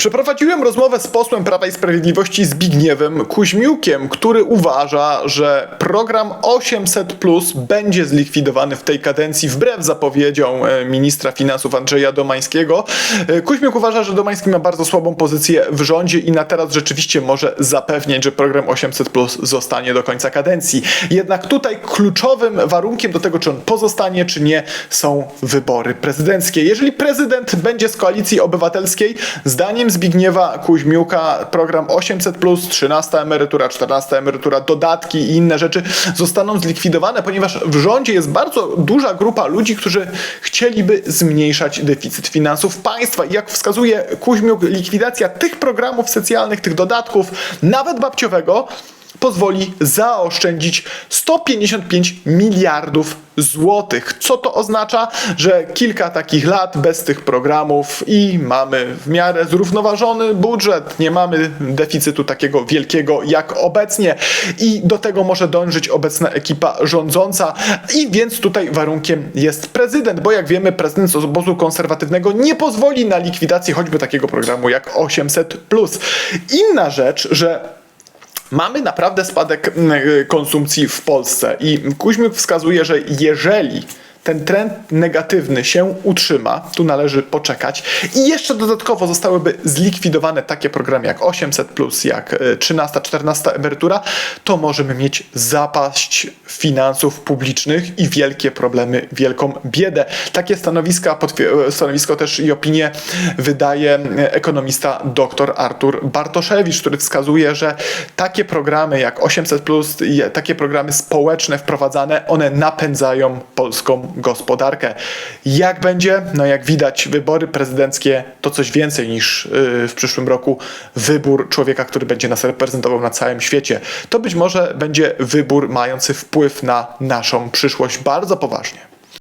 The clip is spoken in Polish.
Przeprowadziłem rozmowę z posłem Prawa i Sprawiedliwości Zbigniewem Kuźmiukiem, który uważa, że program 800 Plus będzie zlikwidowany w tej kadencji wbrew zapowiedziom e, ministra finansów Andrzeja Domańskiego. E, Kuźmiuk uważa, że Domański ma bardzo słabą pozycję w rządzie i na teraz rzeczywiście może zapewniać, że program 800 Plus zostanie do końca kadencji. Jednak tutaj kluczowym warunkiem do tego, czy on pozostanie, czy nie, są wybory prezydenckie. Jeżeli prezydent będzie z koalicji obywatelskiej, zdaniem Zbigniewa Kuźmiuka program 800, 13 emerytura, 14 emerytura, dodatki i inne rzeczy zostaną zlikwidowane, ponieważ w rządzie jest bardzo duża grupa ludzi, którzy chcieliby zmniejszać deficyt finansów państwa. I jak wskazuje Kuźmiuk, likwidacja tych programów socjalnych, tych dodatków, nawet babciowego, pozwoli zaoszczędzić 155 miliardów złotych. Co to oznacza? Że kilka takich lat bez tych programów i mamy w miarę zrównoważony budżet, nie mamy deficytu takiego wielkiego jak obecnie i do tego może dążyć obecna ekipa rządząca i więc tutaj warunkiem jest prezydent, bo jak wiemy prezydent z obozu konserwatywnego nie pozwoli na likwidację choćby takiego programu jak 800+. Inna rzecz, że Mamy naprawdę spadek mm, konsumpcji w Polsce i Kuźmiuk wskazuje, że jeżeli ten trend negatywny się utrzyma, tu należy poczekać. I jeszcze dodatkowo zostałyby zlikwidowane takie programy jak 800, jak e, 13, 14 emerytura, to możemy mieć zapaść finansów publicznych i wielkie problemy, wielką biedę. Takie stanowiska, potwier- stanowisko też i opinię wydaje e, ekonomista dr Artur Bartoszewicz, który wskazuje, że takie programy jak 800, i takie programy społeczne wprowadzane, one napędzają polską gospodarkę. Jak będzie? No jak widać, wybory prezydenckie to coś więcej niż yy, w przyszłym roku wybór człowieka, który będzie nas reprezentował na całym świecie. To być może będzie wybór mający wpływ na naszą przyszłość bardzo poważnie.